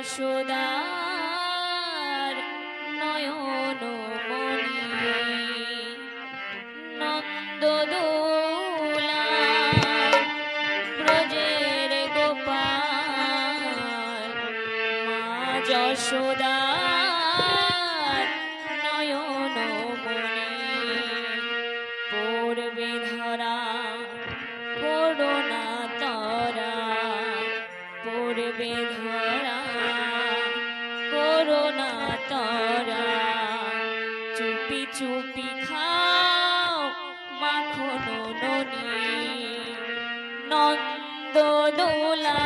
যশোদার নয়ন নন্দ ব্রজের গোপাল মা যশোদার ধরা করোনা তরা। চুপি চুপি খাও মাখন ননি নন্দ দোলা